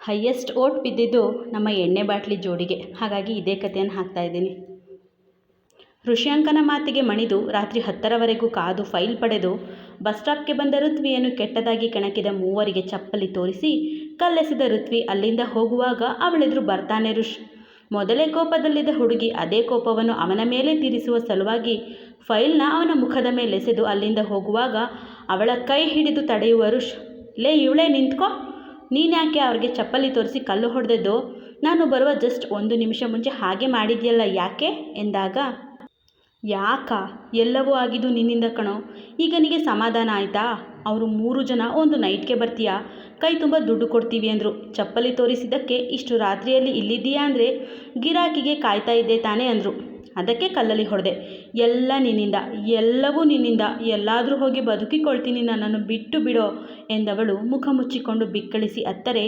Highest vote ಬಿದ್ದಿದ್ದು ನಮ್ಮ ಎಣ್ಣೆ ಬಾಟ್ಲಿ ಜೋಡಿಗೆ. ಹಾಗಾಗಿ ಇದೇ ಕಥೆಯನ್ನು ಹಾಕ್ತಾ ಇದ್ದೀನಿ. ಋಷ್ಯಾಂಕನ ಮಾತಿಗೆ ಮಣಿದು ರಾತ್ರಿ ಹತ್ತರವರೆಗೂ ಕಾದು ಫೈಲ್ ಪಡೆದು ಬಸ್ ಸ್ಟಾಪ್ಗೆ ಬಂದ ಋತ್ವಿಯನ್ನು ಕೆಟ್ಟದಾಗಿ ಕೆಣಕಿದ ಮೂವರಿಗೆ ಚಪ್ಪಲಿ ತೋರಿಸಿ ಕಲ್ಲೆಸೆದ ಋತ್ವಿ ಅಲ್ಲಿಂದ ಹೋಗುವಾಗ ಅವಳೆದುರು ಬರ್ತಾನೆ ಋಷ್. ಮೊದಲೇ ಕೋಪದಲ್ಲಿದ್ದ ಹುಡುಗಿ ಅದೇ ಕೋಪವನ್ನು ಅವನ ಮೇಲೆ ತೀರಿಸುವ ಸಲುವಾಗಿ ಫೈಲ್ನ ಅವನ ಮುಖದ ಮೇಲೆಸೆದು ಅಲ್ಲಿಂದ ಹೋಗುವಾಗ ಅವಳ ಕೈ ಹಿಡಿದು ತಡೆಯುವ ಋಷ್, ಲೇ, ಇವಳೇ ನಿಂತ್ಕೋ. ನೀನ್ಯಾಕೆ ಅವ್ರಿಗೆ ಚಪ್ಪಲಿ ತೋರಿಸಿ ಕಲ್ಲು ಹೊಡೆದದ್ದು? ನಾನು ಬರುವ ಜಸ್ಟ್ ಒಂದು ನಿಮಿಷ ಮುಂಚೆ ಹಾಗೆ ಮಾಡಿದ್ಯಲ್ಲ ಯಾಕೆ? ಎಂದಾಗ, ಯಾಕ? ಎಲ್ಲವೂ ಆಗಿದ್ದು ನಿನ್ನಿಂದ ಕಣೋ. ಈಗ ನಿನಗೆ ಸಮಾಧಾನ ಆಯಿತಾ? ಅವರು ಮೂರು ಜನ ಒಂದು ನೈಟ್ಗೆ ಬರ್ತೀಯಾ? ಕೈ ತುಂಬ ದುಡ್ಡು ಕೊಡ್ತೀವಿ ಅಂದರು. ಚಪ್ಪಲಿ ತೋರಿಸಿದ್ದಕ್ಕೆ ಇಷ್ಟು ರಾತ್ರಿಯಲ್ಲಿ ಇಲ್ಲಿದ್ದೀಯಾ ಅಂದರೆ ಗಿರಾಕಿಗೆ ಕಾಯ್ತಾ ಇದ್ದೆ ತಾನೇ ಅಂದರು. ಅದಕ್ಕೆ ಕಲ್ಲಲ್ಲಿ ಹೊಡೆದೆ. ಎಲ್ಲ ನಿನ್ನಿಂದ, ಎಲ್ಲವೂ ನಿನ್ನಿಂದ, ಎಲ್ಲಾದರೂ ಹೋಗಿ ಬದುಕಿಕೊಳ್ತೀನಿ ನನ್ನನ್ನು ಬಿಟ್ಟು ಬಿಡೋ ಎಂದವಳು ಮುಖ ಮುಚ್ಚಿಕೊಂಡು ಬಿಕ್ಕಳಿಸಿ ಅತ್ತರೆ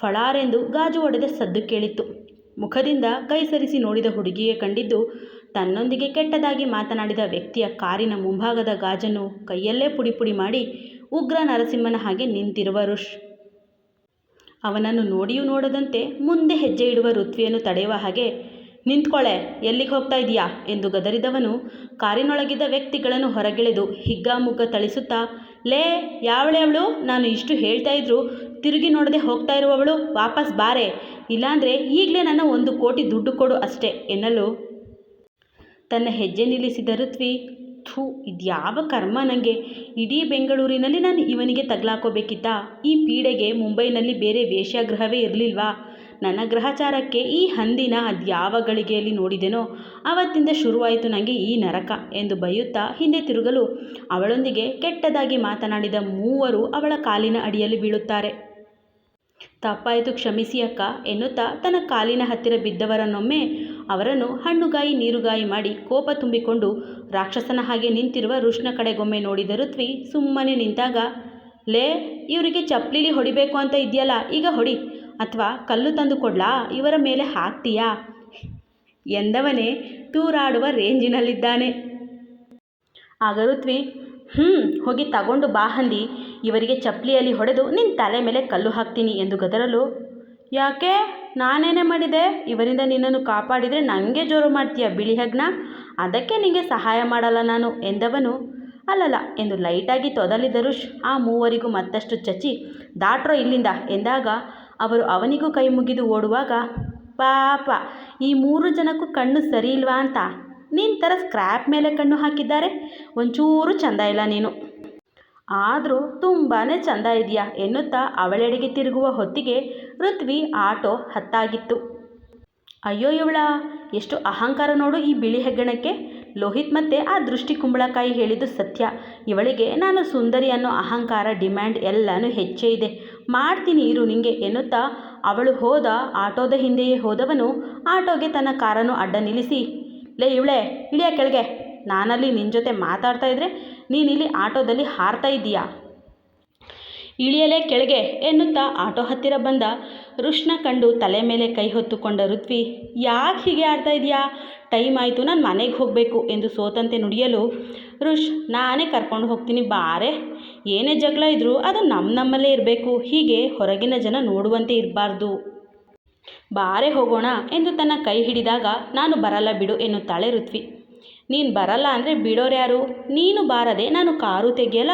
ಫಳಾರೆಂದು ಗಾಜು ಒಡೆದ ಸದ್ದು ಕೇಳಿತ್ತು. ಮುಖದಿಂದ ಕೈ ಸರಿಸಿ ನೋಡಿದ ಹುಡುಗಿಯೇ ಕಂಡಿದ್ದು ತನ್ನೊಂದಿಗೆ ಕೆಟ್ಟದಾಗಿ ಮಾತನಾಡಿದ ವ್ಯಕ್ತಿಯ ಕಾರಿನ ಮುಂಭಾಗದ ಗಾಜನ್ನು ಕೈಯಲ್ಲೇ ಪುಡಿ ಪುಡಿ ಮಾಡಿ ಉಗ್ರ ನರಸಿಂಹನ ಹಾಗೆ ನಿಂತಿರುವ ಋಷ್ ಅವನನ್ನು ನೋಡಿಯೂ ನೋಡದಂತೆ ಮುಂದೆ ಹೆಜ್ಜೆ ಇಡುವ ಋತ್ವಿಯನ್ನು ತಡೆಯುವ ಹಾಗೆ ನಿಂತ್ಕೊಳ್ಳೆ ಎಲ್ಲಿಗೆ ಹೋಗ್ತಾ ಇದೀಯಾ? ಎಂದು ಗದರಿದವನು ಕಾರಿನೊಳಗಿದ್ದ ವ್ಯಕ್ತಿಗಳನ್ನು ಹೊರಗೆಳೆದು ಹಿಗ್ಗಾಮುಗ್ಗ ಥಳಿಸುತ್ತಾ, ಲೇ, ಯಾವಳೆ ಅವಳು? ನಾನು ಇಷ್ಟು ಹೇಳ್ತಾ ಇದ್ರು ತಿರುಗಿ ನೋಡದೆ ಹೋಗ್ತಾ ಇರುವವಳು ವಾಪಸ್ ಬಾರೆ. ಇಲ್ಲಾಂದರೆ ಈಗಲೇ ನನ್ನ ಒಂದು ಕೋಟಿ ದುಡ್ಡು ಕೊಡು ಅಷ್ಟೇ ಎನ್ನಲು ತನ್ನ ಹೆಜ್ಜೆ ನಿಲ್ಲಿಸಿದ ಋತ್ವಿ, ಥೂ, ಇದ್ಯಾವ ಕರ್ಮ ನನಗೆ ಇಡೀ ಬೆಂಗಳೂರಿನಲ್ಲಿ ನಾನು ಇವನಿಗೆ ತಗಲಾಕೋಬೇಕಿತ್ತಾ? ಈ ಪೀಡೆಗೆ ಮುಂಬೈನಲ್ಲಿ ಬೇರೆ ವೇಶ್ಯಾಗೃಹವೇ ಇರಲಿಲ್ವಾ? ನನ್ನ ಗ್ರಹಚಾರಕ್ಕೆ ಈ ಹಂದಿನ ಅದ್ಯಾವ ಗಳಿಗೆಯಲ್ಲಿ ನೋಡಿದೆನೋ ಆವತ್ತಿಂದ ಶುರುವಾಯಿತು ನನಗೆ ಈ ನರಕ ಎಂದು ಬೈಯುತ್ತಾ ಹಿಂದೆ ತಿರುಗಲು ಅವಳೊಂದಿಗೆ ಕೆಟ್ಟದಾಗಿ ಮಾತನಾಡಿದ ಮೂವರು ಅವಳ ಕಾಲಿನ ಅಡಿಯಲ್ಲಿ ಬೀಳುತ್ತಾರೆ. ತಪ್ಪಾಯಿತು ಕ್ಷಮಿಸಿ ಅಕ್ಕ ಎನ್ನುತ್ತಾ ತನ್ನ ಕಾಲಿನ ಹತ್ತಿರ ಬಿದ್ದವರನ್ನೊಮ್ಮೆ ಅವರನ್ನು ಹಣ್ಣುಗಾಯಿ ನೀರುಗಾಯಿ ಮಾಡಿ ಕೋಪ ತುಂಬಿಕೊಂಡು ರಾಕ್ಷಸನ ಹಾಗೆ ನಿಂತಿರುವ ಋಷ್ಣ ಕಡೆಗೊಮ್ಮೆ ನೋಡಿದ ಋತ್ವಿ ಸುಮ್ಮನೆ ನಿಂತಾಗ, ಲೇ, ಇವರಿಗೆ ಚಪ್ಪಲಿಲಿ ಹೊಡಿಬೇಕು ಅಂತ ಇದೆಯಲ್ಲ, ಈಗ ಹೊಡಿ. ಅಥವಾ ಕಲ್ಲು ತಂದು ಕೊಡ್ಲಾ? ಇವರ ಮೇಲೆ ಹಾಕ್ತೀಯಾ? ಎಂದವನೇ ತೂರಾಡುವ ರೇಂಜಿನಲ್ಲಿದ್ದಾನೆ. ಆಗ ಋತ್ವಿ ಹ್ಞೂ ಹೋಗಿ ತಗೊಂಡು ಬಾ ಹಂದಿ. ಇವರಿಗೆ ಚಪ್ಪಲಿಯಲ್ಲಿ ಹೊಡೆದು ನಿನ್ನ ತಲೆ ಮೇಲೆ ಕಲ್ಲು ಹಾಕ್ತೀನಿ ಎಂದು ಗದರಲು. ಯಾಕೆ? ನಾನೇನೇ ಮಾಡಿದೆ? ಇವರಿಂದ ನಿನ್ನನ್ನು ಕಾಪಾಡಿದರೆ ನನಗೆ ಜೋರು ಮಾಡ್ತೀಯ ಬಿಳಿ ಹೆಗ್ನ? ಅದಕ್ಕೆ ನಿನಗೆ ಸಹಾಯ ಮಾಡಲ್ಲ ನಾನು ಎಂದವನು. ಅಲ್ಲಲ್ಲ, ಎಂದು ಲೈಟಾಗಿ ತೊದಲಿದ ಋಷ್ ಆ ಮೂವರಿಗೂ ಮತ್ತಷ್ಟು ಚಚ್ಚಿ ದಾಟ್ರೋ ಇಲ್ಲಿಂದ ಎಂದಾಗ ಅವರು ಅವನಿಗೂ ಕೈ ಮುಗಿದು ಓಡುವಾಗ, ಪಾಪ, ಈ ಮೂರು ಜನಕ್ಕೂ ಕಣ್ಣು ಸರಿ ಇಲ್ವಾ ಅಂತ? ನಿನ್ನ ಥರ ಸ್ಕ್ರ್ಯಾಪ್ ಮೇಲೆ ಕಣ್ಣು ಹಾಕಿದ್ದಾರೆ? ಒಂಚೂರು ಚಂದ ಇಲ್ಲ ನೀನು. ಆದರೂ ತುಂಬಾ ಚಂದ ಇದೆಯಾ ಎನ್ನುತ್ತಾ ಅವಳೆಡೆಗೆ ತಿರುಗುವ ಹೊತ್ತಿಗೆ ಋತ್ವಿ ಆಟೋ ಹತ್ತಾಗಿತ್ತು. ಅಯ್ಯೋ ಇವಳ, ಎಷ್ಟು ಅಹಂಕಾರ ನೋಡು ಈ ಬಿಳಿ ಹೆಗ್ಗಣಕ್ಕೆ. ಲೋಹಿತ್ ಮತ್ತೆ ಆ ದೃಷ್ಟಿ ಕುಂಬಳಕಾಯಿ ಹೇಳಿದ್ದು ಸತ್ಯ. ಇವಳಿಗೆ ನಾನು ಸುಂದರಿ ಅನ್ನೋ ಅಹಂಕಾರ ಡಿಮ್ಯಾಂಡ್ ಎಲ್ಲನೂ ಹೆಚ್ಚೇ ಇದೆ. ಮಾಡ್ತೀನಿ, ಇರು ನಿಂಗೆ ಎನ್ನುತ್ತಾ ಅವಳು ಹೋದ ಆಟೋದ ಹಿಂದೆಯೇ ಹೋದವನು ಆಟೋಗೆ ತನ್ನ ಕಾರನ್ನು ಅಡ್ಡ ನಿಲ್ಲಿಸಿ, ಲೇ ಇವಳೆ, ಇಳಿಯ ಕೆಳಗೆ. ನಾನಲ್ಲಿ ನಿನ್ನ ಜೊತೆ ಮಾತಾಡ್ತಾ ಇದ್ರೆ ನೀನಿಲ್ಲಿ ಆಟೋದಲ್ಲಿ ಹಾರ್ತಾ ಇದ್ದೀಯಾ? ಇಳಿಯಲೇ ಕೆಳಗೆ, ಎನ್ನುತ್ತಾ ಆಟೋ ಹತ್ತಿರ ಬಂದ ರುಷ್ಣ ಕಂಡು ತಲೆ ಮೇಲೆ ಕೈ ಹೊತ್ತುಕೊಂಡ ಋತ್ವಿ, ಯಾಕೆ ಹೀಗೆ ಆಡ್ತಾ ಇದೆಯಾ ಟೈಮ್ ಆಯಿತು, ನಾನು ಮನೆಗೆ ಹೋಗಬೇಕು ಎಂದು ಸೋತಂತೆ ನುಡಿಯಲು ರುಷ್, ನಾನೇ ಕರ್ಕೊಂಡು ಹೋಗ್ತೀನಿ, ಬಾರೆ. ಏನೇ ಜಗಳ ಇದ್ದರೂ ಅದು ನಮ್ಮ ನಮ್ಮಲ್ಲೇ ಇರಬೇಕು. ಹೀಗೆ ಹೊರಗಿನ ಜನ ನೋಡುವಂತೆ ಇರಬಾರ್ದು. ಬಾರೆ ಹೋಗೋಣ ಎಂದು ತನ್ನ ಕೈ ಹಿಡಿದಾಗ, ನಾನು ಬರಲ್ಲ ಬಿಡು ಎನ್ನುತ್ತಾಳೆ ಋತ್ವಿ. ನೀನು ಬರಲ್ಲ ಅಂದರೆ ಬಿಡೋರು ಯಾರು? ನೀನು ಬಾರದೆ ನಾನು ಕಾರು ತೆಗೆಯಲ್ಲ,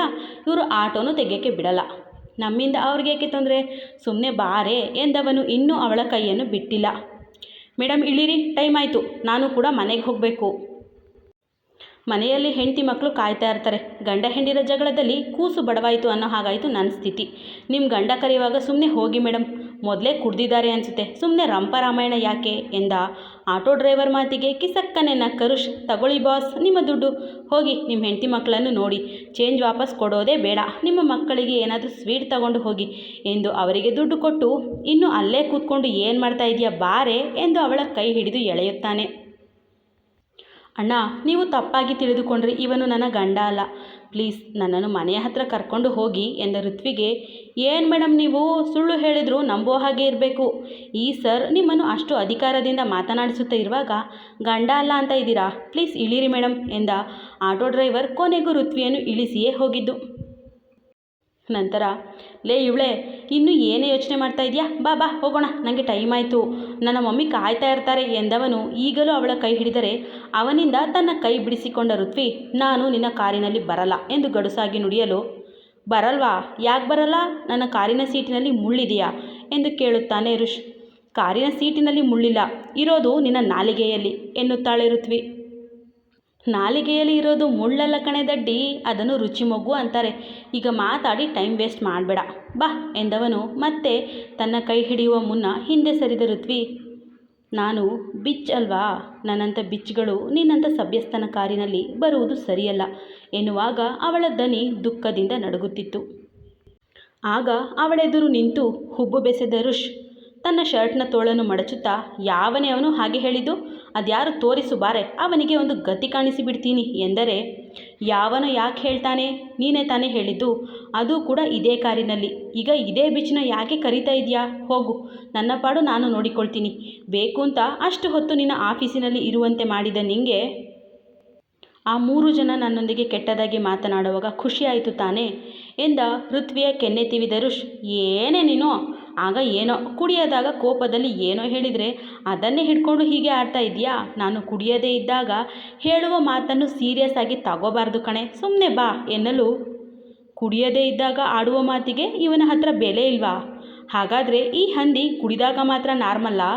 ಇವರು ಆಟೋನು ತೆಗೆಯೋಕ್ಕೆ ಬಿಡಲ್ಲ. ನಮ್ಮಿಂದ ಅವ್ರಿಗೇಕೆ ತೊಂದರೆ? ಸುಮ್ಮನೆ ಬಾರೆ ಎಂದವನು ಇನ್ನೂ ಅವಳ ಕೈಯನ್ನು ಬಿಟ್ಟಿಲ್ಲ. ಮೇಡಮ್ ಇಳಿರಿ, ಟೈಮ್ ಆಯಿತು. ನಾನು ಕೂಡ ಮನೆಗೆ ಹೋಗಬೇಕು. ಮನೆಯಲ್ಲಿ ಹೆಂಡತಿ ಮಕ್ಕಳು ಕಾಯ್ತಾ ಇರ್ತಾರೆ. ಗಂಡ ಹೆಂಡಿರ ಜಗಳದಲ್ಲಿ ಕೂಸು ಬಡವಾಯಿತು ಅನ್ನೋ ಹಾಗಾಯಿತು ನನ್ನ ಸ್ಥಿತಿ. ನಿಮ್ಮ ಗಂಡ ಕರೆಯುವಾಗ ಸುಮ್ಮನೆ ಹೋಗಿ ಮೇಡಮ್ ಮೊದಲೇ ಕುಡ್ದಿದ್ದಾರೆ ಅನಿಸುತ್ತೆ. ಸುಮ್ಮನೆ ರಂಪ ರಾಮಾಯಣ ಯಾಕೆ ಎಂದ. ಆಟೋ ಡ್ರೈವರ್ ಮಾತಿಗೆ ಕಿಸಕ್ಕನೆ ಕರುಷ್. ತಗೊಳ್ಳಿ ಬಾಸ್, ನಿಮ್ಮ ದುಡ್ಡು. ಹೋಗಿ ನಿಮ್ಮ ಹೆಂಡತಿ ಮಕ್ಕಳನ್ನು ನೋಡಿ. ಚೇಂಜ್ ವಾಪಸ್ ಕೊಡೋದೇ ಬೇಡ. ನಿಮ್ಮ ಮಕ್ಕಳಿಗೆ ಏನಾದರೂ ಸ್ವೀಟ್ ತಗೊಂಡು ಹೋಗಿ ಎಂದು ಅವರಿಗೆ ದುಡ್ಡು ಕೊಟ್ಟು, ಇನ್ನು ಅಲ್ಲೇ ಕೂತ್ಕೊಂಡು ಏನು ಮಾಡ್ತಾ ಇದೆಯಾ ಬಾರೆ ಎಂದು ಅವಳ ಕೈ ಹಿಡಿದು ಎಳೆಯುತ್ತಾನೆ. ಅಣ್ಣ, ನೀವು ತಪ್ಪಾಗಿ ತಿಳಿದುಕೊಂಡ್ರೆ ಇವನು ನನ್ನ ಗಂಡ ಅಲ್ಲ. ಪ್ಲೀಸ್, ನನ್ನನ್ನು ಮನೆಯ ಹತ್ರ ಕರ್ಕೊಂಡು ಹೋಗಿ ಎಂದ ಋತ್ವಿಗೆ, ಏನು ಮೇಡಮ್ ನೀವು? ಸುಳ್ಳು ಹೇಳಿದರೂ ನಂಬೋ ಹಾಗೆ ಇರಬೇಕು. ಈ ಸರ್ ನಿಮ್ಮನ್ನು ಅಷ್ಟು ಅಧಿಕಾರದಿಂದ ಮಾತನಾಡಿಸುತ್ತಾ ಇರುವಾಗ, ಗಂಡ ಅಲ್ಲ ಅಂತ ಇದ್ದೀರಾ? ಪ್ಲೀಸ್ ಇಳಿರಿ ಮೇಡಮ್ ಎಂದ ಆಟೋ ಡ್ರೈವರ್ ಕೊನೆಗೂ ಋತ್ವಿಯನ್ನು ಇಳಿಸಿಯೇ ಹೋಗಿದ್ದು. ನಂತರ, ಲೇ ಇವಳೆ, ಇನ್ನು ಏನೇ ಯೋಚನೆ ಮಾಡ್ತಾ ಇದೆಯಾ? ಬಾ ಬಾ, ಹೋಗೋಣ ನನಗೆ ಟೈಮ್ ಆಯಿತು. ನನ್ನ ಮಮ್ಮಿ ಕಾಯ್ತಾ ಇರ್ತಾರೆ, ಎಂದವನು ಈಗಲೂ ಅವಳ ಕೈ ಹಿಡಿದರೆ, ಅವನಿಂದ ತನ್ನ ಕೈ ಬಿಡಿಸಿಕೊಂಡ ಋತ್ವಿ, ನಾನು ನಿನ್ನ ಕಾರಿನಲ್ಲಿ ಬರಲ್ಲ, ಎಂದು ಗಡುಸಾಗಿ ನುಡಿಯಲು, ಬರಲ್ವಾ? ಯಾಕೆ ಬರಲ್ಲ? ನನ್ನ ಕಾರಿನ ಸೀಟಿನಲ್ಲಿ ಮುಳ್ಳಿದೆಯಾ? ಎಂದು ಕೇಳುತ್ತಾನೆ ಋಷ್. ಕಾರಿನ ಸೀಟಿನಲ್ಲಿ ಮುಳ್ಳಿಲ್ಲ, ಇರೋದು ನಿನ್ನ ನಾಲಿಗೆಯಲ್ಲಿ, ಎನ್ನುತ್ತಾಳೆ ಋತ್ವಿ. ನಾಲಿಗೆಯಲ್ಲಿ ಇರೋದು ಮುಳ್ಳಲ್ಲ ಕಣೆ ದಡ್ಡಿ, ಅದನ್ನು ರುಚಿ ಮೊಗ್ಗು ಅಂತಾರೆ. ಈಗ ಮಾತಾಡಿ ಟೈಮ್ ವೇಸ್ಟ್ ಮಾಡಬೇಡ. ಬಾ, ಎಂದವನು. ಮತ್ತೆ ತನ್ನ ಕೈ ಹಿಡಿಯುವ ಮುನ್ನ ಹಿಂದೆ ಸರಿದ ಋತ್ವಿ, ನಾನು ಬಿಚ್ ಅಲ್ವಾ? ನನ್ನಂಥ ಬಿಚ್ಗಳು ನಿನ್ನಂಥ ಸಭ್ಯಸ್ಥನ ಕಾರಿನಲ್ಲಿ ಬರುವುದು ಸರಿಯಲ್ಲ ಎನ್ನುವಾಗ ಅವಳ ದನಿ ದುಃಖದಿಂದ ನಡುಗುತ್ತಿತ್ತು. ಆಗ ಅವಳೆದುರು ನಿಂತು ಹುಬ್ಬು ಬೆಸೆದ ಋಷ್, ತನ್ನ ಶರ್ಟ್ನ ತೋಳನ್ನು ಮಡಚುತ್ತಾ, ಯಾವನೇ ಅವನು ಹಾಗೆ ಹೇಳಿದ್ದು? ಅದ್ಯಾರು ತೋರಿಸು ಬಾರೆ ಅವನಿಗೆ ಒಂದು ಗತಿ ಕಾಣಿಸಿಬಿಡ್ತೀನಿ ಎಂದರೆ, ಯಾವನೋ ಯಾಕೆ ಹೇಳ್ತಾನೆ? ನೀನೇ ತಾನೇ ಹೇಳಿದ್ದು. ಅದು ಕೂಡ ಇದೇ ಕಾರಿನಲ್ಲಿ. ಈಗ ಇದೇ ಬೀಚ್ನ ಯಾಕೆ ಕರೀತಾ ಇದೆಯಾ ಹೋಗು. ನನ್ನ ಪಾಡು ನಾನು ನೋಡಿಕೊಳ್ತೀನಿ. ಬೇಕು ಅಂತ ಅಷ್ಟು ಹೊತ್ತು ನಿನ್ನ ಆಫೀಸಿನಲ್ಲಿ ಇರುವಂತೆ ಮಾಡಿದ ನಿಂಗೆ? ಆ ಮೂರು ಜನ ನನ್ನೊಂದಿಗೆ ಕೆಟ್ಟದಾಗಿ ಮಾತನಾಡುವಾಗ ಖುಷಿಯಾಯಿತು ತಾನೇ ಎಂದ ಪೃಥ್ವಿಯ ಕೆನ್ನೆ ತಿವಿದ ಋಷ್. ಏನೇ ನೀನು? ಆಗ ಏನೋ ಕುಡಿಯೋದಾಗ ಕೋಪದಲ್ಲಿ ಏನೋ ಹೇಳಿದರೆ, ಅದನ್ನೇ ಹಿಡ್ಕೊಂಡು ಹೀಗೆ ಆಡ್ತಾ ಇದೆಯಾ ನಾನು ಕುಡಿಯದೇ ಇದ್ದಾಗ ಹೇಳುವ ಮಾತನ್ನು ಸೀರಿಯಸ್ ಆಗಿ ತಗೋಬಾರ್ದು ಕಣೆ ಸುಮ್ಮನೆ ಬಾ ಎನ್ನಲು. ಕುಡಿಯದೇ ಇದ್ದಾಗ ಆಡುವ ಮಾತಿಗೆ ಇವನ ಹತ್ರ ಬೆಲೆ ಇಲ್ವಾ? ಹಾಗಾದರೆ ಈ ಹಂದಿ ಕುಡಿದಾಗ ಮಾತ್ರ ನಾರ್ಮಲ್ಲಾ?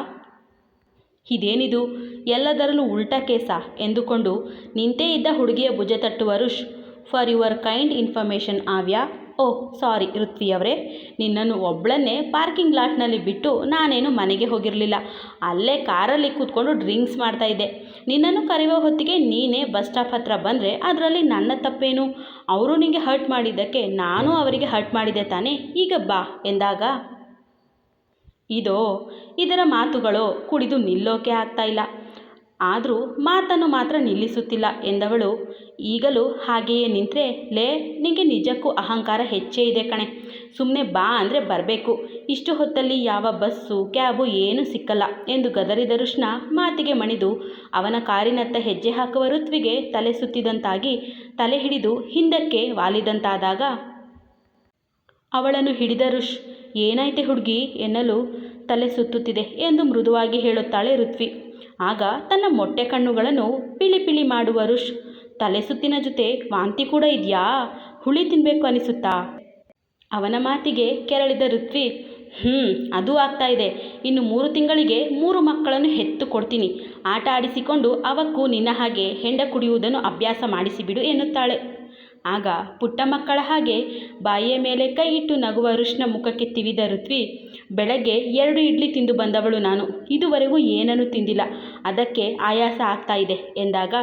ಇದೇನಿದು? ಎಲ್ಲದರಲ್ಲೂ ಉಲ್ಟಾ ಕೇಸ ಎಂದುಕೊಂಡು ನಿಂತೇ ಇದ್ದ ಹುಡುಗಿಯ ಭುಜ ತಟ್ಟುವ ರುಷ್. ಫಾರ್ ಯುವರ್ ಕೈಂಡ್ ಇನ್ಫಾರ್ಮೇಷನ್ ಆವ್ಯಾ ಓಹ್ ಸಾರಿ ಋತ್ವಿ ಅವರೇ ನಿನ್ನನ್ನು ಒಬ್ಬಳನ್ನೇ ಪಾರ್ಕಿಂಗ್ ಲಾಟ್ನಲ್ಲಿ ಬಿಟ್ಟು ನಾನೇನು ಮನೆಗೆ ಹೋಗಿರಲಿಲ್ಲ. ಅಲ್ಲೇ ಕಾರಲ್ಲಿ ಕೂತ್ಕೊಂಡು ಡ್ರಿಂಕ್ಸ್ ಮಾಡ್ತಾ ಇದ್ದೆ. ನಿನ್ನನ್ನು ಕರೆಯುವ ಹೊತ್ತಿಗೆ ನೀನೇ ಬಸ್ ಸ್ಟಾಪ್ ಹತ್ರ ಬಂದರೆ ಅದರಲ್ಲಿ ನನ್ನ ತಪ್ಪೇನು? ಅವರು ನಿಮಗೆ ಹರ್ಟ್ ಮಾಡಿದ್ದಕ್ಕೆ ನಾನು ಅವರಿಗೆ ಹರ್ಟ್ ಮಾಡಿದೆ ತಾನೇ? ಈಗ ಬಾ, ಎಂದಾಗ. ಇದೋ, ಇದರ ಮಾತುಗಳು ಕುಡಿದು ನಿಲ್ಲೋಕೆ ಆಗ್ತಾ ಇಲ್ಲ. ಆದರೂ ಮಾತನ್ನು ಮಾತ್ರ ನಿಲ್ಲಿಸುತ್ತಿಲ್ಲ ಎಂದವಳು. ಈಗಲೂ ಹಾಗೆಯೇ ನಿಂತರೆ, ಲೇ ನಿನಗೆ ನಿಜಕ್ಕೂ ಅಹಂಕಾರ ಹೆಚ್ಚೇ ಇದೆ ಕಣೆ. ಸುಮ್ಮನೆ ಬಾ ಅಂದರೆ ಬರಬೇಕು. ಇಷ್ಟು ಹೊತ್ತಲ್ಲಿ ಯಾವ ಬಸ್ಸು, ಕ್ಯಾಬು ಏನೂ ಸಿಕ್ಕಲ್ಲ ಎಂದು ಗದರಿದ ಋಷ್ಣ ಮಾತಿಗೆ ಮಣಿದು, ಅವನ ಕಾರಿನತ್ತ ಹೆಜ್ಜೆ ಹಾಕುವ ಋತ್ವಿಗೆ ತಲೆ ಸುತ್ತಿದಂತಾಗಿ ತಲೆ ಹಿಡಿದು ಹಿಂದಕ್ಕೆ ವಾಲಿದಂತಾದಾಗ, ಅವಳನ್ನು ಹಿಡಿದ ಋಷ್, ಏನಾಯ್ತೆ ಹುಡುಗಿ ಎನ್ನಲು ತಲೆ ಸುತ್ತುತ್ತಿದೆ ಎಂದು ಮೃದುವಾಗಿ ಹೇಳುತ್ತಾಳೆ ಋತ್ವಿ. ಆಗ ತನ್ನ ಮೊಟ್ಟೆ ಕಣ್ಣುಗಳನ್ನು ಪಿಳಿ ಪಿಳಿ ಮಾಡುವ ಋಷ್ ತಲೆ ಸುತ್ತಿನ ಜೊತೆ ವಾಂತಿ ಕೂಡ ಇದೆಯಾ? ಹುಳಿ ತಿನ್ನಬೇಕು ಅನಿಸುತ್ತಾ? ಅವನ ಮಾತಿಗೆ ಕೆರಳಿದ ಋತ್ವಿ ಹ್ಞೂ ಅದು ಆಗ್ತಾ ಇದೆ. ಇನ್ನು ಮೂರು ತಿಂಗಳಿಗೆ ಮೂರು ಮಕ್ಕಳನ್ನು ಹೆತ್ತು ಕೊಡ್ತೀನಿ. ಆಟ ಆಡಿಸಿಕೊಂಡು ಅವಕ್ಕೂ ನಿನ್ನ ಹಾಗೆ ಹೆಂಡ ಕುಡಿಯುವುದನ್ನು ಅಭ್ಯಾಸ ಮಾಡಿಸಿಬಿಡು ಎನ್ನುತ್ತಾಳೆ. ಆಗ ಪುಟ್ಟ ಮಕ್ಕಳ ಹಾಗೆ ಬಾಯಿಯ ಮೇಲೆ ಕೈ ಇಟ್ಟು ನಗುವ ಋಷ್ಣ ಮುಖಕ್ಕೆ ತಿವಿದ ಋತ್ವಿ ಬೆಳಗ್ಗೆ ಎರಡು ಇಡ್ಲಿ ತಿಂದು ಬಂದವಳು ನಾನು. ಇದುವರೆಗೂ ಏನನ್ನೂ ತಿಂದಿಲ್ಲ. ಅದಕ್ಕೆ ಆಯಾಸ ಆಗ್ತಾ ಇದೆ ಎಂದಾಗ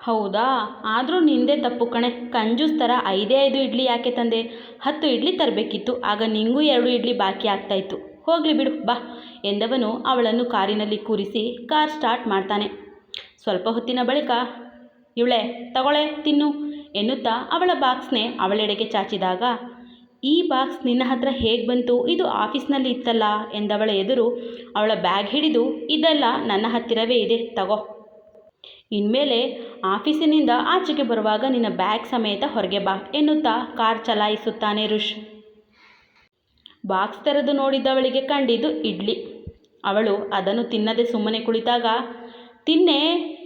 ಹೌದಾ? ಆದರೂ ನಿಂದೇ ತಪ್ಪು ಕಣೆ. ಕಂಜೂಸ್ ಥರ ಐದೇ ಐದು ಇಡ್ಲಿ ಯಾಕೆ ತಂದೆ? ಹತ್ತು ಇಡ್ಲಿ ತರಬೇಕಿತ್ತು. ಆಗ ನಿಂಗೂ ಎರಡು ಇಡ್ಲಿ ಬಾಕಿ ಆಗ್ತಾಯಿತ್ತು. ಹೋಗಲಿ ಬಿಡು, ಬಾ ಎಂದವನು ಅವಳನ್ನು ಕಾರಿನಲ್ಲಿ ಕೂರಿಸಿ ಕಾರ್ ಸ್ಟಾರ್ಟ್ ಮಾಡ್ತಾನೆ. ಸ್ವಲ್ಪ ಹೊತ್ತಿನ ಬಳಿಕ, ಇವಳೆ, ತಗೊಳೆ, ತಿನ್ನು ಎನ್ನುತ್ತಾ ಅವಳ ಬಾಕ್ಸ್ನೇ ಅವಳೆಡೆಗೆ ಚಾಚಿದಾಗ, ಈ ಬಾಕ್ಸ್ ನಿನ್ನ ಹತ್ರ ಹೇಗೆ ಬಂತು? ಇದು ಆಫೀಸ್ನಲ್ಲಿ ಇತ್ತಲ್ಲ? ಎಂದವಳ ಎದುರು ಅವಳ ಬ್ಯಾಗ್ ಹಿಡಿದು, ಇದೆಲ್ಲ ನನ್ನ ಹತ್ತಿರವೇ ಇದೆ, ತಗೋ. ಇನ್ಮೇಲೆ ಆಫೀಸಿನಿಂದ ಆಚೆಗೆ ಬರುವಾಗ ನಿನ್ನ ಬ್ಯಾಗ್ ಸಮೇತ ಹೊರಗೆ ಬಾ ಎನ್ನುತ್ತಾ ಕಾರ್ ಚಲಾಯಿಸುತ್ತಾನೆ ರುಷ್. ಬಾಕ್ಸ್ ತೆರೆದು ನೋಡಿದವಳಿಗೆ ಕಂಡಿದ್ದು ಇಡ್ಲಿ. ಅವಳು ಅದನ್ನು ತಿನ್ನದೆ ಸುಮ್ಮನೆ ಕುಳಿತಾಗ, ತಿನ್ನೆ,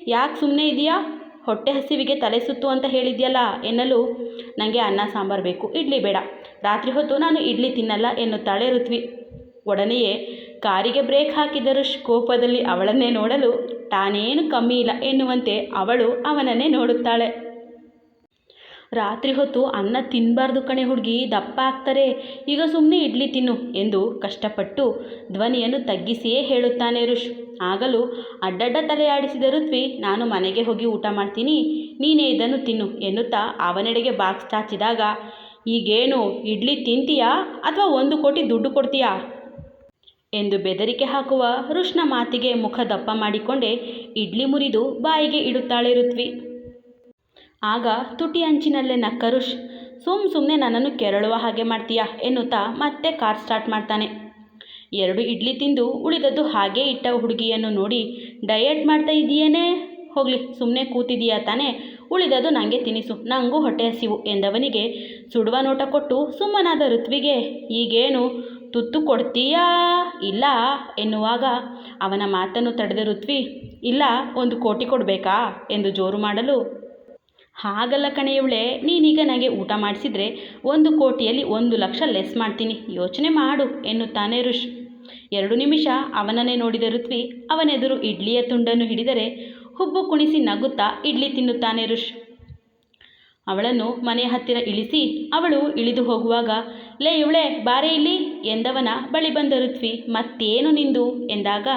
ಯಾಕೆ ಸುಮ್ಮನೆ ಇದೆಯಾ? ಹೊಟ್ಟೆ ಹಸಿವಿಗೆ ತಲೆ ಸುತ್ತು ಅಂತ ಹೇಳಿದ್ಯಲ್ಲ ಎನ್ನಲು ನನಗೆ ಅನ್ನ, ಸಾಂಬಾರು ಬೇಕು, ಇಡ್ಲಿ ಬೇಡ. ರಾತ್ರಿ ಹೊತ್ತು ನಾನು ಇಡ್ಲಿ ತಿನ್ನಲ್ಲ ಎನ್ನುತ್ತಾಳೆ ಋತ್ವಿ. ಒಡನೆಯೇ ಕಾರಿಗೆ ಬ್ರೇಕ್ ಹಾಕಿದ ರುಷ್ ಕೋಪದಲ್ಲಿ ಅವಳನ್ನೇ ನೋಡಲು ತಾನೇನು ಕಮ್ಮಿ ಇಲ್ಲ ಎನ್ನುವಂತೆ ಅವಳು ಅವನನ್ನೇ ನೋಡುತ್ತಾಳೆ. ರಾತ್ರಿ ಹೊತ್ತು ಅನ್ನ ತಿನ್ನಬಾರ್ದು ಕಣೆ ಹುಡುಗಿ, ದಪ್ಪ ಆಗ್ತಾರೆ. ಈಗ ಸುಮ್ಮನೆ ಇಡ್ಲಿ ತಿನ್ನು ಎಂದು ಕಷ್ಟಪಟ್ಟು ಧ್ವನಿಯನ್ನು ತಗ್ಗಿಸಿಯೇ ಹೇಳುತ್ತಾನೆ ಋಷ್. ಆಗಲೂ ಅಡ್ಡಡ್ಡ ತಲೆಯಾಡಿಸಿದ ಋತ್ವಿ, ನಾನು ಮನೆಗೆ ಹೋಗಿ ಊಟ ಮಾಡ್ತೀನಿ, ನೀನೇ ಇದನ್ನು ತಿನ್ನು ಎನ್ನುತ್ತಾ ಅವನೆಡೆಗೆ ಬಾಕ್ಸ್ ಚಾಚಿದಾಗ, ಈಗೇನು ಇಡ್ಲಿ ತಿಂತೀಯಾ ಅಥವಾ ಒಂದು ಕೋಟಿ ದುಡ್ಡು ಕೊಡ್ತೀಯಾ? ಎಂದು ಬೆದರಿಕೆ ಹಾಕುವ ಋಷ್ಣ ಮಾತಿಗೆ ಮುಖ ದಪ್ಪ ಮಾಡಿಕೊಂಡೇ ಇಡ್ಲಿ ಮುರಿದು ಬಾಯಿಗೆ ಇಡುತ್ತಾಳೆ ಋತ್ವಿ. ಆಗ ತುಟಿ ಅಂಚಿನಲ್ಲೇ ನಕ್ಕ ರುಷ್ ಸುಮ್ ಸುಮ್ಮನೆ ನನ್ನನ್ನು ಕೆರಳುವ ಹಾಗೆ ಮಾಡ್ತೀಯಾ ಎನ್ನುತ್ತಾ ಮತ್ತೆ ಕಾರ್ ಸ್ಟಾರ್ಟ್ ಮಾಡ್ತಾನೆ. ಎರಡು ಇಡ್ಲಿ ತಿಂದು ಉಳಿದದ್ದು ಹಾಗೇ ಇಟ್ಟ ಹುಡುಗಿಯನ್ನು ನೋಡಿ ಡಯಟ್ ಮಾಡ್ತಾ ಇದೆಯೇನೇ? ಹೋಗಲಿ ಸುಮ್ಮನೆ ಕೂತಿದೀಯಾ ತಾನೇ? ಉಳಿದದ್ದು ನನಗೆ ತಿನಿಸು ನನಗೂ ಹೊಟ್ಟೆ ಹಸಿವು ಎಂದವನಿಗೆ ಸುಡುವ ನೋಟ ಕೊಟ್ಟು ಸುಮ್ಮನಾದ ಋತ್ವಿಗೆ, ಈಗೇನು? ತುತ್ತು ಕೊಡ್ತೀಯಾ? ಇಲ್ಲ ಎನ್ನುವಾಗ ಅವನ ಮಾತನ್ನು ತಡೆದ ಋತ್ವಿ, ಇಲ್ಲ, ಒಂದು ಕೋಟಿ ಕೊಡಬೇಕಾ? ಎಂದು ಜೋರು ಮಾಡಲು. ಹಾಗಲ್ಲ ಕಣೆಯವಳೆ ನೀನೀಗ ನನಗೆ ಊಟ ಮಾಡಿಸಿದರೆ ಒಂದು ಕೋಟಿಯಲ್ಲಿ ಒಂದು ಲಕ್ಷ ಲೆಸ್ ಮಾಡ್ತೀನಿ. ಯೋಚನೆ ಮಾಡು, ಎನ್ನುತ್ತಾನೆ ಋಷ್. ಎರಡು ನಿಮಿಷ ಅವನನ್ನೇ ನೋಡಿದ ಋತ್ವಿ, ಅವನೆದುರು ಇಡ್ಲಿಯ ತುಂಡನ್ನು ಹಿಡಿದರೆ ಹುಬ್ಬು ಕುಣಿಸಿ ನಗುತ್ತಾ ಇಡ್ಲಿ ತಿನ್ನುತ್ತಾನೆ ಋಷ್. ಅವಳನ್ನು ಮನೆ ಹತ್ತಿರ ಇಳಿಸಿ, ಅವಳು ಇಳಿದು ಹೋಗುವಾಗ ಲೇ ಇವಳೆ, ಬಾರೆ ಇಲ್ಲಿ? ಎಂದವನ ಬಳಿ ಬಂದ ಋತ್ವಿ, ಮತ್ತೇನು ನಿಂದು? ಎಂದಾಗ,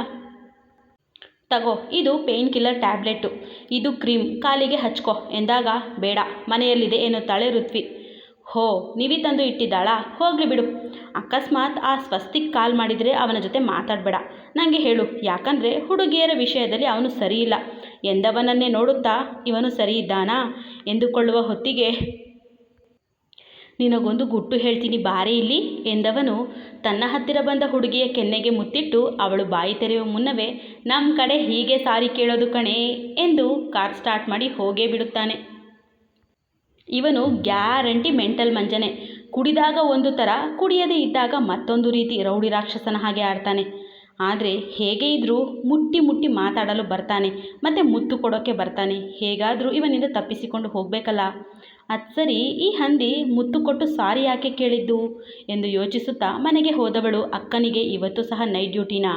ತಗೋ, ಇದು ಪೇಯ್ನ್ ಕಿಲ್ಲರ್ ಟ್ಯಾಬ್ಲೆಟ್ಟು ಇದು ಕ್ರೀಮ್, ಕಾಲಿಗೆ ಹಚ್ಕೋ, ಎಂದಾಗ, ಬೇಡ, ಮನೆಯಲ್ಲಿದೆ ಎನ್ನುತ್ತಾಳೆ ಋತ್ವಿ. ಹೋ, ನೀವಿ ತಂದು ಇಟ್ಟಿದ್ದಾಳಾ? ಹೋಗಲಿ ಬಿಡು. ಅಕಸ್ಮಾತ್ ಆ ಸ್ವಸ್ತಿಕ್ ಕಾಲ್ ಮಾಡಿದರೆ ಅವನ ಜೊತೆ ಮಾತಾಡಬೇಡ. ನನಗೆ ಹೇಳು, ಯಾಕಂದರೆ ಹುಡುಗಿಯರ ವಿಷಯದಲ್ಲಿ ಅವನು ಸರಿಯಿಲ್ಲ. ಎಂದವನನ್ನೇ ನೋಡುತ್ತಾ ಇವನು ಸರಿ ಇದ್ದಾನಾ ಎಂದುಕೊಳ್ಳುವ ಹೊತ್ತಿಗೆ ನಿನಗೊಂದು ಗುಟ್ಟು ಹೇಳ್ತೀನಿ ಬಾರೆ ಇಲ್ಲಿ ಎಂದವನು. ತನ್ನ ಹತ್ತಿರ ಬಂದ ಹುಡುಗಿಯ ಕೆನ್ನೆಗೆ ಮುತ್ತಿಟ್ಟು, ಅವಳು ಬಾಯಿ ತೆರೆಯುವ ಮುನ್ನವೇ ನಮ್ಮ ಕಡೆ ಹೀಗೆ ಸಾರಿ ಕೇಳೋದು ಕಣೆ ಎಂದು ಕಾರ್ ಸ್ಟಾರ್ಟ್ ಮಾಡಿ ಹೋಗೇ ಬಿಡುತ್ತಾನೆ. ಇವನು ಗ್ಯಾರಂಟಿ ಮೆಂಟಲ್ ಮಂಜನೆ. ಕುಡಿದಾಗ ಒಂದು ಥರ, ಕುಡಿಯದೇ ಇದ್ದಾಗ ಮತ್ತೊಂದು ರೀತಿ ರೌಡಿ ರಾಕ್ಷಸನ ಹಾಗೆ ಆಡ್ತಾನೆ. ಆದರೆ ಹೇಗೆ ಇದ್ದರೂ ಮುಟ್ಟಿ ಮುಟ್ಟಿ ಮಾತಾಡಲು ಬರ್ತಾನೆ, ಮತ್ತು ಮುತ್ತು ಕೊಡೋಕ್ಕೆ ಬರ್ತಾನೆ. ಹೇಗಾದರೂ ಇವನಿಂದ ತಪ್ಪಿಸಿಕೊಂಡು ಹೋಗಬೇಕಲ್ಲ. ಅದು ಸರಿ, ಈ ಹಂದಿ ಮುತ್ತು ಕೊಟ್ಟು ಸಾರಿ ಯಾಕೆ ಕೇಳಿದ್ದು? ಎಂದು ಯೋಚಿಸುತ್ತಾ ಮನೆಗೆ ಹೋದವಳು ಅಕ್ಕನಿಗೆ ಇವತ್ತು ಸಹ ನೈಟ್ ಡ್ಯೂಟಿನಾ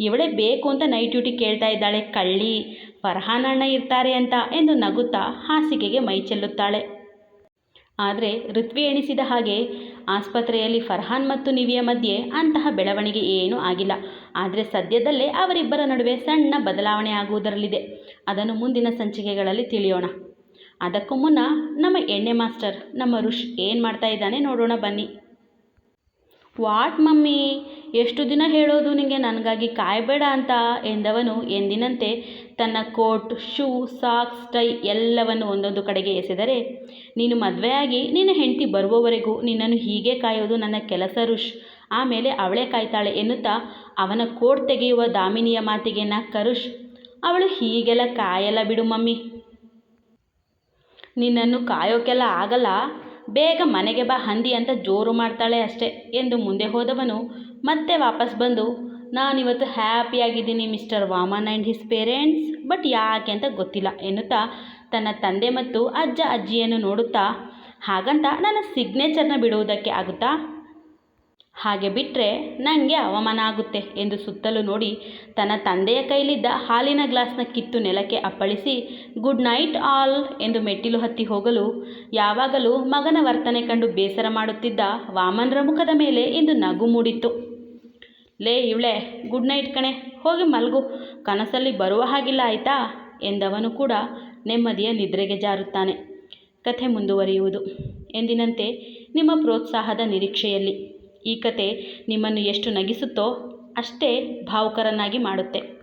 ಇವಳೇ ಬೇಕು ಅಂತ ನೈಟ್ ಡ್ಯೂಟಿ ಕೇಳ್ತಾ ಇದ್ದಾಳೆ ಕಳ್ಳಿ, ಫರ್ಹಾನ್ ಅಣ್ಣ ಇರ್ತಾರೆ ಅಂತ ಎಂದು ನಗುತ್ತಾ ಹಾಸಿಗೆಗೆ ಮೈ ಚೆಲ್ಲುತ್ತಾಳೆ. ಆದರೆ ಋತ್ವಿ ಎಣಿಸಿದ ಹಾಗೆ ಆಸ್ಪತ್ರೆಯಲ್ಲಿ ಫರ್ಹಾನ್ ಮತ್ತು ನಿವಿಯ ಮಧ್ಯೆ ಅಂತಹ ಬೆಳವಣಿಗೆ ಏನೂ ಆಗಿಲ್ಲ. ಆದರೆ ಸದ್ಯದಲ್ಲೇ ಅವರಿಬ್ಬರ ನಡುವೆ ಸಣ್ಣ ಬದಲಾವಣೆ ಆಗುವುದರಲ್ಲಿದೆ. ಅದನ್ನು ಮುಂದಿನ ಸಂಚಿಕೆಗಳಲ್ಲಿ ತಿಳಿಯೋಣ. ಅದಕ್ಕೂ ಮುನ್ನ ನಮ್ಮ ಎಣ್ಣೆ ಮಾಸ್ಟರ್, ನಮ್ಮ ಋಷ್ ಏನು ಮಾಡ್ತಾ ಇದ್ದಾನೆ ನೋಡೋಣ ಬನ್ನಿ. ವಾಟ್ ಮಮ್ಮಿ, ಎಷ್ಟು ದಿನ ಹೇಳೋದು ನಿಮಗೆ ನನಗಾಗಿ ಕಾಯಬೇಡ ಅಂತ ಎಂದವನು ಎಂದಿನಂತೆ ತನ್ನ ಕೋಟ್, ಶೂ, ಸಾಕ್ಸ್, ಟೈ ಎಲ್ಲವನ್ನು ಒಂದೊಂದು ಕಡೆಗೆ ಎಸೆದರೆ, ನೀನು ಮದುವೆಯಾಗಿ ನಿನ್ನ ಹೆಂಡತಿ ಬರುವವರೆಗೂ ನಿನ್ನನ್ನು ಹೀಗೆ ಕಾಯೋದು ನನ್ನ ಕೆಲಸ ಋಷ್. ಆಮೇಲೆ ಅವಳೇ ಕಾಯ್ತಾಳೆ ಎನ್ನುತ್ತಾ ಅವನ ಕೋಟ್ ತೆಗೆಯುವ ದಾಮಿನಿಯ ಮಾತಿಗೆ ನಕ್ಕ ಋಷ್. ಅವಳು ಹೀಗೆಲ್ಲ ಕಾಯಲ್ಲ ಬಿಡು ಮಮ್ಮಿ. ನಿನ್ನನ್ನು ಕಾಯೋಕ್ಕೆಲ್ಲ ಆಗಲ್ಲ. ಬೇಗ ಮನೆಗೆ ಬಾ ಹಂದಿ ಅಂತ ಜೋರು ಮಾಡ್ತಾಳೆ ಅಷ್ಟೆ ಎಂದು ಮುಂದೆ ಹೋದವನು ಮತ್ತೆ ವಾಪಸ್ ಬಂದು, ನಾನಿವತ್ತು ಹ್ಯಾಪಿಯಾಗಿದ್ದೀನಿ mister Vaman and his parents but ಯಾಕೆ ಅಂತ ಗೊತ್ತಿಲ್ಲ ಎನ್ನುತ್ತಾ ತನ್ನ ತಂದೆ ಮತ್ತು ಅಜ್ಜ ಅಜ್ಜಿಯನ್ನು ನೋಡುತ್ತಾ, ಹಾಗಂತ ನನ್ನ ಸಿಗ್ನೇಚರ್ನ ಬಿಡುವುದಕ್ಕೆ ಆಗುತ್ತಾ? ಹಾಗೆ ಬಿಟ್ಟರೆ ನನಗೆ ಅವಮಾನ ಆಗುತ್ತೆ ಎಂದು ಸುತ್ತಲೂ ನೋಡಿ ತನ್ನ ತಂದೆಯ ಕೈಲಿದ್ದ ಹಾಲಿನ ಗ್ಲಾಸ್ನ ಕಿತ್ತು ನೆಲಕ್ಕೆ ಅಪ್ಪಳಿಸಿ, ಗುಡ್ ನೈಟ್ ಆಲ್ ಎಂದು ಮೆಟ್ಟಿಲು ಹತ್ತಿ ಹೋಗಲು ಯಾವಾಗಲೂ ಮಗನ ವರ್ತನೆ ಕಂಡು ಬೇಸರ ಮಾಡುತ್ತಿದ್ದ ವಾಮನರ ಮುಖದ ಮೇಲೆ ಇಂದು ನಗು ಮೂಡಿತ್ತು. ಲೇ ಇವಳೆ, ಗುಡ್ ನೈಟ್ ಕಣೆ, ಹೋಗಿ ಮಲಗು, ಕನಸಲ್ಲಿ ಬರುವ ಹಾಗಿಲ್ಲ ಆಯಿತಾ? ಎಂದವನು ಕೂಡ ನೆಮ್ಮದಿಯ ನಿದ್ರೆಗೆ ಜಾರುತ್ತಾನೆ. ಕಥೆ ಮುಂದುವರಿಯುವುದು. ಎಂದಿನಂತೆ ನಿಮ್ಮ ಪ್ರೋತ್ಸಾಹದ ನಿರೀಕ್ಷೆಯಲ್ಲಿ. ಈ ಕತೆ ನಿಮ್ಮನ್ನು ಎಷ್ಟು ನಗಿಸುತ್ತೋ ಅಷ್ಟೇ ಭಾವುಕರನ್ನಾಗಿ ಮಾಡುತ್ತೆ.